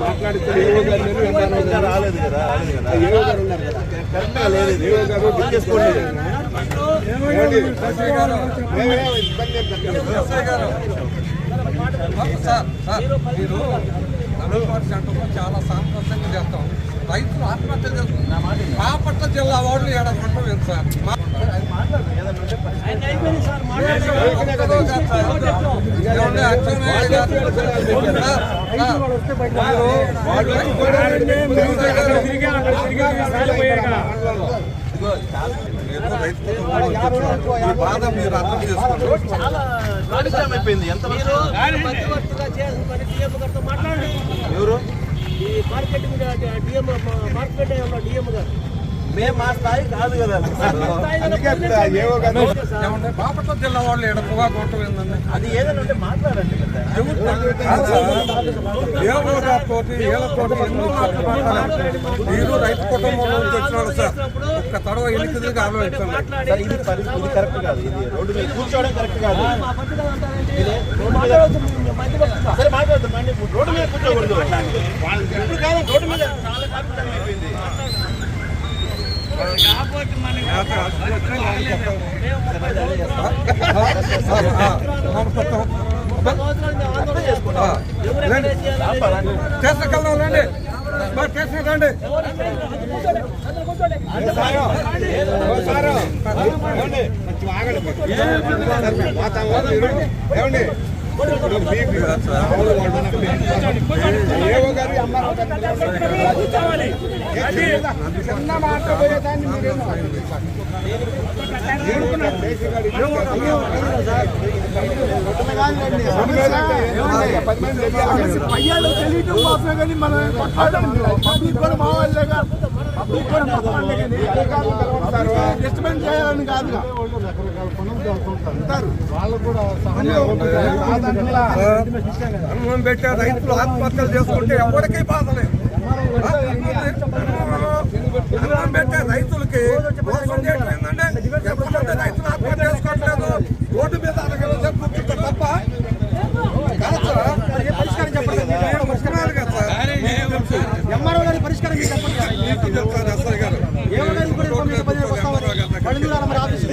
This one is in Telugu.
మాట్లాడితే రాలేదు కదా ఏవో గారు ఉన్నారు కదా కరెక్ట్గా లేదు ఏవో గారు బుక్ సార్ సార్ మీరు చాలా సాంప్రదాయంగా చేస్తాం. రైతులు ఆత్మహత్య చేస్తున్నారు బాపట్ల జిల్లా వాళ్ళు ఏమండి, అచ్చెన్నాయుడు గారు- సార్, బాధ మీరు అర్థం చేసుకోండి ఎంత ఈ మార్కెటింగ్ డిఎం మార్కెట్ డిఎం గారు మేము మా స్థాయి కాదు కదా. బాపట్ల జిల్లా వాళ్ళు ఏడ పొగాకు కొట్టం ఏందండి అది ఏదైనా ఉంటే మాట్లాడండి కదా. తోటి ఏళ్ళతోటి ఎన్నో మాటలు మాట్లాడారు. మీరు రైతు కుటుంబం నుంచి వచ్చినాడు సార్. ఒక్క తడవ ఆలోచించండి సరే ఇది పరి- ఇది కరెక్ట్ కాదు. ఇది రోడ్డు మీద కూర్చోవడం కరెక్ట్ కాదు. మా పట్టుదల అంటారేంటి? మాట్లాడవద్దు మీ మధ్యవర్తిగా సరే మాట్లాడదాం అండి ఇప్పుడు రోడ్డు మీద కూర్చోకూడదు. ఇప్పుడు కాదు రోడ్డు మీద చాలా కాలుష్యం అయిపోయింది. వెళ్దాం రండి మా రండి ఏమండి? కొంచెం తెలియటం కోసమే కానీ మనం కొట్లాడడం పబ్లిక్ కూడా మా కాదు పబ్లిక్ కూడా మా వాళ్ళే కానీ డిస్టర్బెన్స్ చేయాలని కాదంటున్నా. అన్నం పెట్టే రైతులు ఆత్మహత్యలు చేసుకుంటే ఎవరికీ బాధ లేదు. పెట్టే రైతులకి ఏంటంటే ఎంతమంది రైతులు ఆత్మహత్య చేసుకోవట్లేదు. రోడ్డు మీద కూర్చుంటారు తప్ప కాదు ముఖ్యమంత్రి కదా సార్. ఎంఆర్ఓ గారి పరిష్కారం చెప్పండి. మరి ఆఫీసు